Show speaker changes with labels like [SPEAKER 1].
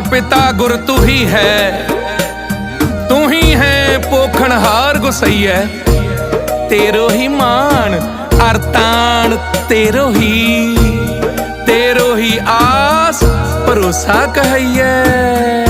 [SPEAKER 1] ਪਿਤਾ ਗੁਰ ਤੂੰ ਹੀ। ਹੈ ਤੂੰ ਹੀ ਹੈ ਪੋਖਣਹਾਰ ਗੁਸਈਐ। ਤੇਰੋ ਹੀ ਮਾਨ ਅਰਤਾਨ ਤੇਰੋ ਹੀ। ਤੇਰੋ ਹੀ ਆਸ, ਭਰੋਸਾ ਕਹਈਐ